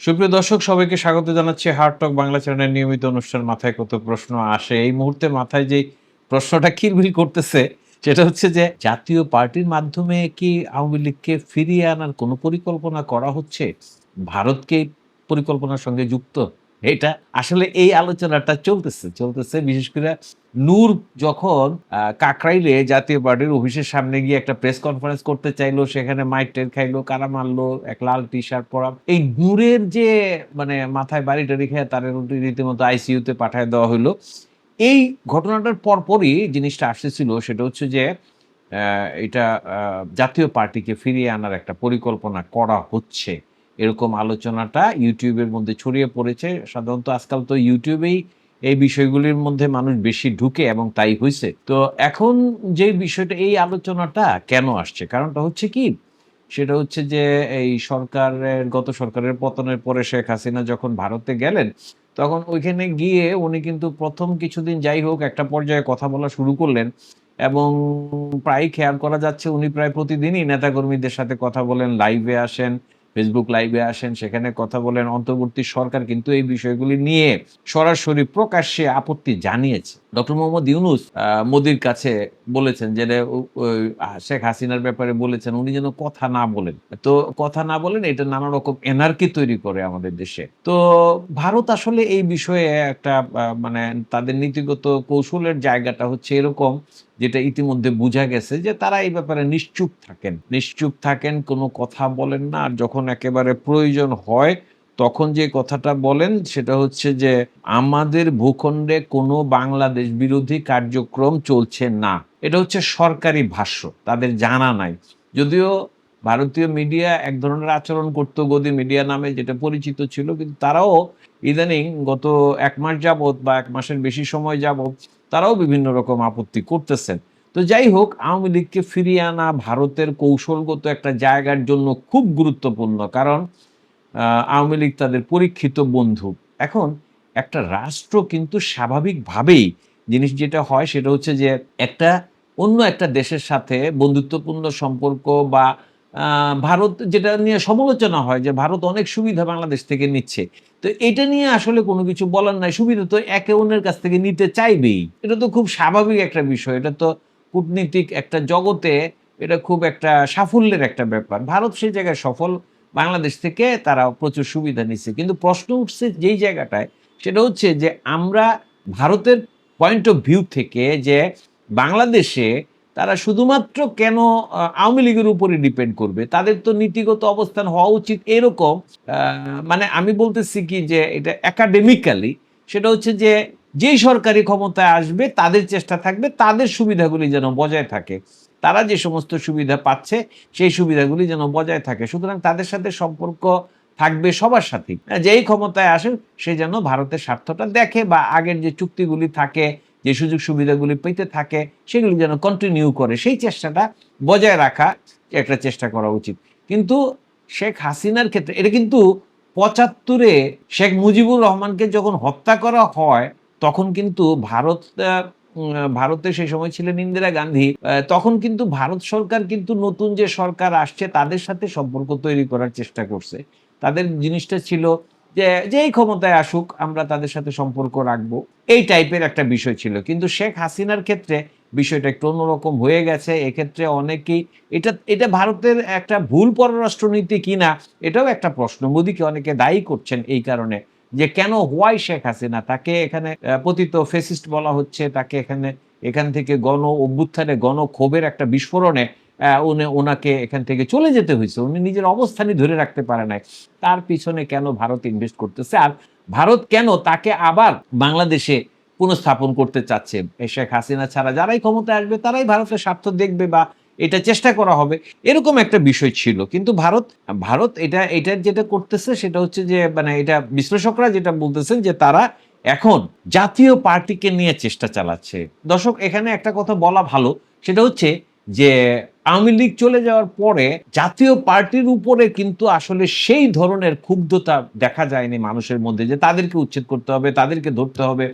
সুপ্রিয় দর্শক, সবাইকে স্বাগত জানাচ্ছি হার্টক টক বাংলা চ্যানেলের নিয়মিত অনুষ্ঠান মাথায় কত প্রশ্ন আসে। এই মুহূর্তে মাথায় যে প্রশ্নটা কিরবিল করতেছে, সেটা হচ্ছে যে, জাতীয় পার্টির মাধ্যমে কি আওয়ামী লীগকে ফিরিয়ে আনার কোনো পরিকল্পনা করা হচ্ছে? ভারতকে পরিকল্পনার সঙ্গে যুক্ত? এটা আসলে এই আলোচনাটা চলতেছে চলতেছে বিশেষ করে নূর যখন কাকরাইলে জাতীয় পার্টির অফিসের সামনে গিয়ে একটা প্রেস কনফারেন্স করতে চাইলো, সেখানে মাইক টের খাইলো, কারা মারলো, এক লাল টি শার্ট পরা এই নূরের যে মানে মাথায় বাড়ি টাড়ি খেয়ে তার রীতিমতো আইসিইউতে পাঠায় দেওয়া হলো এই ঘটনাটার পরপরই জিনিসটা আসতেছিল, সেটা হচ্ছে যে এটা জাতীয় পার্টিকে ফিরিয়ে আনার একটা পরিকল্পনা করা হচ্ছে। এরকম আলোচনাটা ইউটিউবের মধ্যে ছড়িয়ে পড়েছে। সাধারণত আজকাল তো ইউটিউবেই এই বিষয়গুলির মধ্যে মানুষ বেশি ঢুকে এবং তাই হয়েছে তো এখন যে বিষয়টা, এই আলোচনাটা কেন আসছে? কারণটা হচ্ছে কি, সেটা হচ্ছে যে এই সরকারের, গত সরকারের পতনের পরে শেখ হাসিনা যখন ভারতে গেলেন, তখন ওইখানে গিয়ে উনি কিন্তু প্রথম কিছুদিন যাই হোক একটা পর্যায়ে কথা বলা শুরু করলেন এবং প্রায় খেয়াল করা যাচ্ছে উনি প্রায় প্রতিদিনই নেতাকর্মীদের সাথে কথা বলেন লাইভে আসেন। ফেসবুক লাইভে আসেন, সেখানে কথা বলেন। অন্তর্বর্তী সরকার কিন্তু এই বিষয়গুলি নিয়ে সরাসরি প্রকাশ্যে আপত্তি জানিয়েছে। ডক্টর মোহাম্মদ ইউনুস মোদির কাছে বলেছেন যে শেখ হাসিনার ব্যাপারে বলেছেন, উনি যেন কথা না বলেন। তো কথা না বলেন, এটা নানা রকম এনার্কি তৈরি করে আমাদের দেশে। তো ভারত আসলে এই বিষয়ে একটা মানে তাদের নীতিগত কৌশলের জায়গাটা হচ্ছে এরকম যেটা ইতিমধ্যে বোঝা গেছে যে তারা এই ব্যাপারে নিশ্চুপ থাকেন। নিশ্চুপ থাকেন, কোনো কথা বলেন না। আর যখন একেবারে প্রয়োজন হয়, তখন যে কথাটা বলেন, সেটা হচ্ছে যে আমাদের ভূখণ্ডে কোনো বাংলাদেশ বিরোধী কার্যক্রম চলছে না। এটা হচ্ছে সরকারি ভাষ্য, তাদের জানা নাই। যদিও ভারতীয় মিডিয়া এক ধরনের আচরণ করতো, গদি মিডিয়া নামে যেটা পরিচিত ছিল, কিন্তু তারাও ইদানিং গত এক মাস যাবত বা এক মাসের বেশি সময় যাবত তারাও বিভিন্ন রকম আপত্তি করতেছেন। তো যাই হোক, আওয়ামী লীগকে ফিরিয়ে আনা ভারতের কৌশলগত একটা জায়গার জন্য খুব গুরুত্বপূর্ণ, কারণ আওয়ামী লীগ তাদের পরীক্ষিত বন্ধু। এখন একটা রাষ্ট্র কিন্তু স্বাভাবিকভাবেই জিনিস যেটা হয় সেটা হচ্ছে যে একটা অন্য একটা দেশের সাথে বন্ধুত্বপূর্ণ সম্পর্ক বা ভারত যেটা নিয়ে সমালোচনা হয় যে ভারত অনেক সুবিধা বাংলাদেশ থেকে নিচ্ছে। তো এটা নিয়ে আসলে কোনো কিছু বলার নাই। সুবিধা তো একে অন্যের কাছ থেকে নিতে চাইবেই। এটা তো খুব স্বাভাবিক একটা বিষয়। এটা তো কূটনীতিক একটা জগতে এটা খুব একটা সাফল্যের একটা ব্যাপার। ভারত সেই জায়গায় সফল, বাংলাদেশ থেকে তারা প্রচুর সুবিধা নিচ্ছে। কিন্তু প্রশ্ন উঠছে যেই জায়গাটায়, সেটা হচ্ছে যে আমরা ভারতের পয়েন্ট অফ ভিউ থেকে যে বাংলাদেশে তারা শুধুমাত্র কেন আওয়ামী লীগের উপরে ডিপেন্ড করবে? তাদের তো নীতিগত অবস্থান হওয়া উচিত। এরকম মানে আমি বলতেছি কি যে এটা একাডেমিক্যালি সেটা হচ্ছে যে যেই সরকারি ক্ষমতায় আসবে, তাদের চেষ্টা থাকবে, তাদের সুবিধাগুলি যেন বজায় থাকে। তারা যে সমস্ত সুবিধা পাচ্ছে, সেই সুবিধাগুলি যেন বজায় থাকে। সুতরাং তাদের সাথে সম্পর্ক থাকবে সবার সাথেই। যেই ক্ষমতায় আসেন সে যেন ভারতের স্বার্থটা দেখে বা আগের যে চুক্তিগুলি থাকে যে সুযোগ সুবিধাগুলি পেতে থাকে, সেগুলি যেন কন্টিনিউ করে, সেই চেষ্টাটা বজায় রাখা একটা চেষ্টা করা উচিত। কিন্তু শেখ হাসিনার ক্ষেত্রে, এটা কিন্তু পঁচাত্তরে শেখ মুজিবুর রহমানকে যখন হত্যা করা হয়, তখন কিন্তু ভারত ভারতে সেই সময় ছিলেন ইন্দিরা গান্ধী তখন কিন্তু ভারত সরকার কিন্তু নতুন যে সরকার আসছে, তাদের সাথে সম্পর্ক তৈরি করার চেষ্টা করছে। তাদের জিনিসটা ছিল যে যেই ক্ষমতায় আসুক, আমরা তাদের সাথে সম্পর্ক রাখব। এই টাইপের একটা বিষয় ছিল। কিন্তু শেখ হাসিনার ক্ষেত্রে বিষয়টা একটু অন্যরকম হয়ে গেছে। এক্ষেত্রে অনেকেই, এটা এটা ভারতের একটা ভুল পররাষ্ট্রনীতি কিনা, এটাও একটা প্রশ্ন। মোদীকে অনেকে দায়ী করছেন এই কারণে যে কেন হোয়াই শেখ হাসিনা? তাকে এখানে পতিত ফেসিস্ট বলা হচ্ছে। তাকে এখানে, এখান থেকে গণ অভ্যুত্থানে গণ ক্ষোভের একটা বিস্ফোরণে উনি ওনাকে এখান থেকে চলে যেতে হয়েছে। উনি নিজের অবস্থানই ধরে রাখতে পারে নাই। তার পিছনে কেন ভারত ইনভেস্ট করতেছে? আর ভারত কেন তাকে আবার বাংলাদেশে পুনঃস্থাপন করতে চাচ্ছে? শেখ হাসিনা ছাড়া যারাই ক্ষমতায় আসবে, তারাই ভারতের স্বার্থ দেখবে বা এটা চেষ্টা করা হবে। এরকম একটা বিষয় ছিল। কিন্তু ভারত ভারত এটা এটা যেটা করতেছে সেটা হচ্ছে যে মানে এটা বিশ্লেষকরা যেটা বলতেছেন যে তারা এখন জাতীয় পার্টিকে নিয়ে চেষ্টা চালাচ্ছে। দর্শক, এখানে একটা কথা বলা ভালো। সেটা হচ্ছে যে আওয়ামী লীগ চলে যাওয়ার পরে জাতীয় পার্টির উপরে কিন্তু আসলে সেই ধরনের ক্ষুব্ধতা দেখা যায়নি মানুষের মধ্যে যে তাদেরকে উচ্ছেদ করতে হবে, তাদেরকে ধরতে হবে।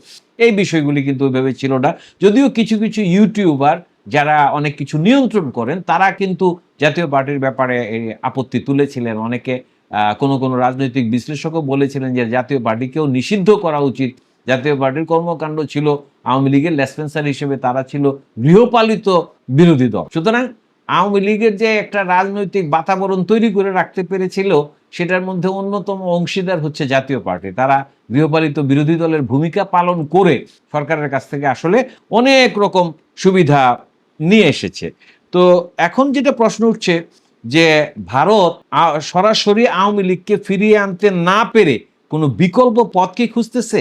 এই বিষয়গুলি কিন্তু ওইভাবে ছিল না। যদিও কিছু কিছু ইউটিউবার যারা অনেক কিছু নিয়ন্ত্রণ করেন, তারা কিন্তু জাতীয় পার্টির ব্যাপারে আপত্তি তুলেছিলেন। অনেকে কোনো কোনো রাজনৈতিক বিশ্লেষকও বলেছিলেন যে জাতীয় পার্টিকেও নিষিদ্ধ করা উচিত। জাতীয় পার্টির কর্মকাণ্ড ছিল আওয়ামী লীগের লেসপেন্সার হিসেবে তারা ছিল গৃহপালিত বিরোধী দল। সুতরাং আওয়ামী লীগের যে একটা রাজনৈতিক বাতাবরণ তৈরি করে রাখতে পেরেছিল, সেটার মধ্যে অন্যতম অংশীদার হচ্ছে জাতীয় পার্টি। তারা গৃহপালিত বিরোধী দলের ভূমিকা পালন করে সরকারের কাছ থেকে আসলে অনেক রকম সুবিধা নিয়ে এসেছে। তো এখন যেটা প্রশ্ন উঠছে যে ভারত সরাসরি আওয়ামী লীগকে ফিরিয়ে আনতে না পেরে কোনো বিকল্প পথকে খুঁজতেছে?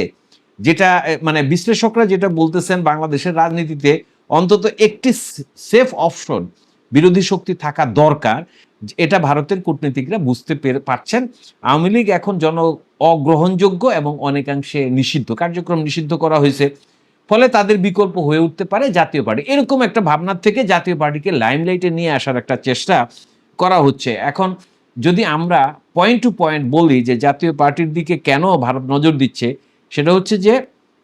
যেটা মানে বিশ্লেষকরা যেটা বলতেছেন বাংলাদেশের রাজনীতিতে অন্তত একটি সেফ অপশন বিরোধী শক্তি থাকা দরকার এটা ভারতের কূটনীতিকরা বুঝতে পেরে, পারছেন। আওয়ামী লীগ এখন জন অগ্রহণযোগ্য এবং অনেকাংশে নিষিদ্ধ, কার্যক্রম নিষিদ্ধ করা হয়েছে। ফলে তাদের বিকল্প হয়ে উঠতে পারে জাতীয় পার্টি। এরকম একটা ভাবনার থেকে জাতীয় পার্টিকে লাইমলাইটে নিয়ে আসার একটা চেষ্টা করা হচ্ছে। এখন যদি আমরা পয়েন্ট টু পয়েন্ট বলি যে জাতীয় পার্টির দিকে কেন ভারত নজর দিচ্ছে সেটা হচ্ছে যে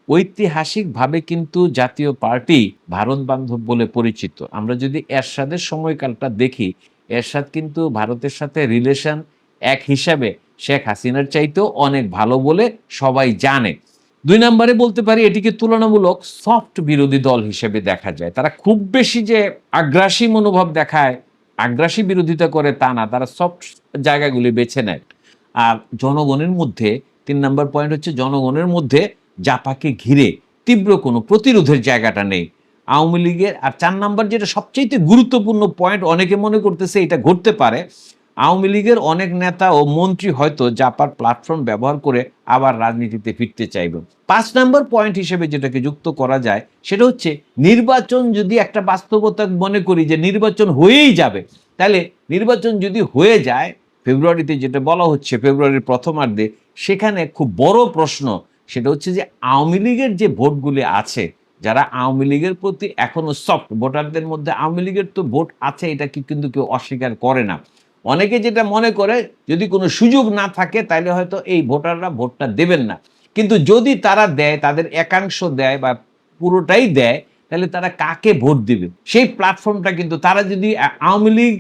ঐতিহাসিকভাবে কিন্তু জাতীয় পার্টি ভারত বান্ধব বলে পরিচিত। আমরা যদি এরশাদের সময়কালটা দেখি, এরশাদ কিন্তু ভারতের সাথে রিলেশন এক হিসাবে শেখ হাসিনার চাইতেও অনেক ভালো বলে সবাই জানে। দুই নম্বরে বলতে পারি, এটিকে তুলনামূলক সফট বিরোধী দল হিসেবে দেখা যায়। তারা খুব বেশি যে আগ্রাসী মনোভাব দেখায়, আগ্রাসী বিরোধিতা করে তা না, তারা সফট জায়গাগুলি বেছে নেয়। আর জনগণের মধ্যে তিন নম্বর পয়েন্ট হচ্ছে জনগণের মধ্যে জাপাকে ঘিরে তীব্র কোনো প্রতিরোধের জায়গাটা নেই। আওয়ামী লীগের আর চার নাম্বার যেটা সবচেয়ে গুরুত্বপূর্ণ পয়েন্ট অনেকে মনে করতেছে এটা ঘটতে পারে, আওয়ামী লীগের অনেক নেতা ও মন্ত্রী হয়তো জাপার প্ল্যাটফর্ম ব্যবহার করে আবার রাজনীতিতে ফিরতে চাইবে। পাঁচ নম্বর পয়েন্ট হিসেবে যেটাকে যুক্ত করা যায়, সেটা হচ্ছে নির্বাচন যদি একটা বাস্তবতা মনে করি যে নির্বাচন হয়েই যাবে, তাহলে নির্বাচন যদি হয়ে যায়, ফেব্রুয়ারিতে যেটা বলা হচ্ছে, ফেব্রুয়ারির প্রথমার্ধে সেখানে খুব বড় প্রশ্ন সেটা হচ্ছে যে আওয়ামী লীগের যে ভোটগুলি আছে, যারা আওয়ামী লীগের প্রতি এখনও সফট ভোটারদের মধ্যে আওয়ামী লীগের তো ভোট আছে এটা কি কিন্তু কেউ অস্বীকার করে না। অনেকে যেটা মনে করে, যদি কোনো সুযোগ না থাকে তাহলে হয়তো এই ভোটাররা ভোটটা দেবেন না। কিন্তু যদি তারা দেয়, তাদের একাংশ দেয় বা পুরোটাই দেয় তাহলে তারা কাকে ভোট দিবে? সেই প্ল্যাটফর্মটা কিন্তু তারা যদি আওয়ামী লীগ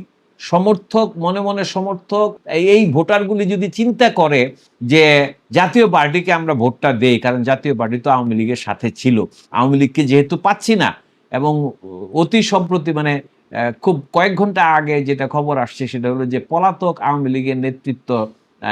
সমর্থক, মনে মনে সমর্থক, এই- ভোটারগুলি যদি চিন্তা করে যে জাতীয় পার্টিকে আমরা ভোটটা দেই, কারণ জাতীয় পার্টি তো আওয়ামী লীগের সাথে ছিল, আওয়ামী লীগকে যেহেতু পাচ্ছি না এবং অতি সম্প্রতি মানে খুব কয়েক ঘণ্টা আগে যেটা খবর আসছে সেটা হলো যে পলাতক আওয়ামী লীগের নেতৃত্ব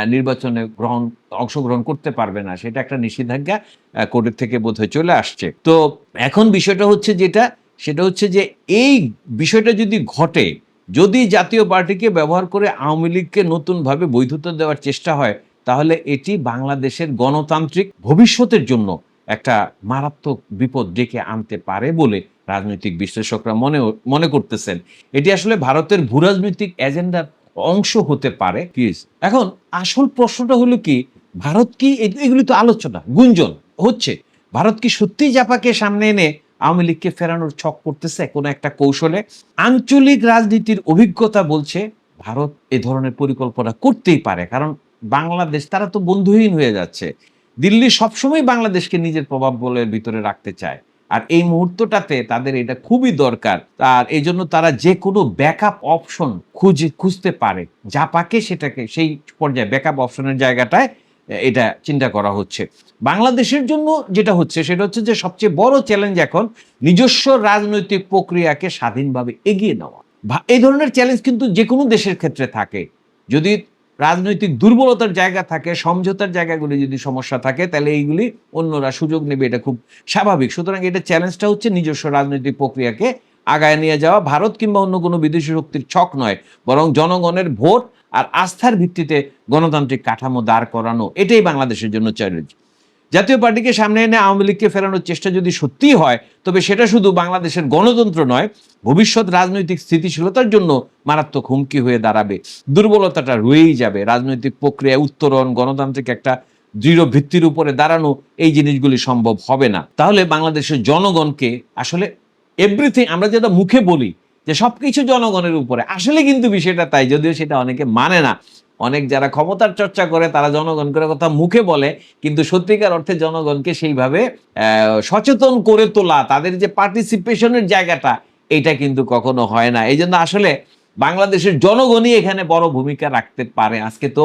নির্বাচনে গ্রহণ, অংশগ্রহণ করতে পারবে না, সেটা একটা নিষেধাজ্ঞা কোর্টের থেকে বোধহয় চলে আসছে। তো এখন বিষয়টা হচ্ছে যেটা, সেটা হচ্ছে যে এই বিষয়টা যদি ঘটে যদি জাতীয় পার্টিকে ব্যবহার করে আওয়ামী লীগকে নতুনভাবে বৈধতা দেওয়ার চেষ্টা হয়, তাহলে এটি বাংলাদেশের গণতান্ত্রিক ভবিষ্যতের জন্য একটা মারাত্মক বিপদ ডেকে আনতে পারে বলে রাজনৈতিক বিশ্লেষকরা মনে মনে করতেছেন। এটি আসলে ভারতের ভূরাজনৈতিক এজেন্ডার অংশ হতে পারে। প্লিজ, এখন আসল প্রশ্নটা হলো কি, ভারত কি এগুলি তো আলোচনা, গুঞ্জন হচ্ছে। ভারত কি সত্যি জাপাকে সামনে এনে আওয়ামী লীগকে ফেরানোর ছক করতেছে কোনো একটা কৌশলে। আঞ্চলিক রাজনীতির অভিজ্ঞতা বলছে, ভারত এ ধরনের পরিকল্পনা করতেই পারে, কারণ বাংলাদেশ, তারা তো বন্ধুহীন হয়ে যাচ্ছে। দিল্লি সবসময় বাংলাদেশকে নিজের প্রভাব বলের ভিতরে রাখতে চায়। আর এই মুহূর্তটাতে তাদের এটা খুবই দরকার। আর এই জন্য তারা যে কোনো ব্যাকআপ অপশন খুঁজে, খুঁজতে পারে। জাপাকে সেটাকে, সেই পর্যায়ে ব্যাকআপ অপশনের জায়গাটায় এটা চিন্তা করা হচ্ছে। বাংলাদেশের জন্য যেটা হচ্ছে, সেটা হচ্ছে যে সবচেয়ে বড় চ্যালেঞ্জ এখন নিজস্ব রাজনৈতিক প্রক্রিয়াকে স্বাধীনভাবে এগিয়ে নেওয়া। এই ধরনের চ্যালেঞ্জ কিন্তু যে কোনো দেশের ক্ষেত্রে থাকে। যদি রাজনৈতিক দুর্বলতার জায়গা থাকে, সমঝোতার জায়গাগুলি যদি সমস্যা থাকে, তাহলে এইগুলি অন্যরা সুযোগ নেবে, এটা খুব স্বাভাবিক। সুতরাং এটা চ্যালেঞ্জটা হচ্ছে নিজস্ব রাজনৈতিক প্রক্রিয়াকে আগায় নিয়ে যাওয়া। ভারত কিংবা অন্য কোনো বিদেশি শক্তির ছক নয়, বরং জনগণের ভোট আর আস্থার ভিত্তিতে গণতান্ত্রিক কাঠামো দাঁড় করানো, এটাই বাংলাদেশের জন্য চ্যালেঞ্জ জাতীয় পার্টিকে সামনে এনে আওয়ামী লীগকে ফেরানোর চেষ্টা যদি সত্যিই হয়, তবে সেটা শুধু বাংলাদেশের গণতন্ত্র নয়, ভবিষ্যৎ রাজনৈতিক স্থিতিশীলতার জন্য মারাত্মক হুমকি হয়ে দাঁড়াবে। দুর্বলতাটা রয়েই যাবে। রাজনৈতিক প্রক্রিয়া, উত্তরণ, গণতান্ত্রিক একটা দৃঢ় ভিত্তির উপরে দাঁড়ানো, এই জিনিসগুলি সম্ভব হবে না। তাহলে বাংলাদেশের জনগণকে আসলে এভরিথিং আমরা যেটা মুখে বলি যে সবকিছু জনগণের উপরে। আসলে কিন্তু বিষয়টা তাই, যদিও সেটা অনেকে মানে না। অনেক যারা ক্ষমতার চর্চা করে, তারা জনগণ জনগণকে কথা মুখে বলে, কিন্তু সত্যিকার অর্থে জনগণকে সেইভাবে সচেতন করে তোলা, তাদের যে পার্টিসিপেশনের জায়গাটা, এটা কিন্তু কখনো হয় না। এই জন্য আসলে বাংলাদেশের জনগণই এখানে বড় ভূমিকা রাখতে পারে। আজকে তো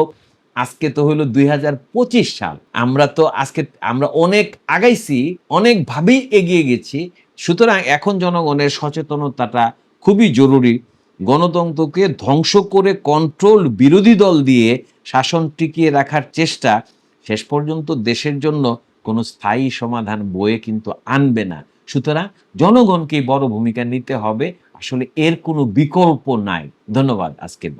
আজকে তো হলো দুই হাজার পঁচিশ সাল। আমরা তো আজকে, আমরা অনেক আগাইছি অনেকভাবেই এগিয়ে গেছি। সুতরাং এখন জনগণের সচেতনতাটা খুবই জরুরি গণতন্ত্রকে ধ্বংস করে কন্ট্রোল বিরোধী দল দিয়ে শাসন টিকিয়ে রাখার চেষ্টা শেষ পর্যন্ত দেশের জন্য কোনো স্থায়ী সমাধান বয়ে কিন্তু আনবে না। সুতরাং জনগণকে বড় ভূমিকা নিতে হবে। আসলে এর কোনো বিকল্প নাই। ধন্যবাদ আজকের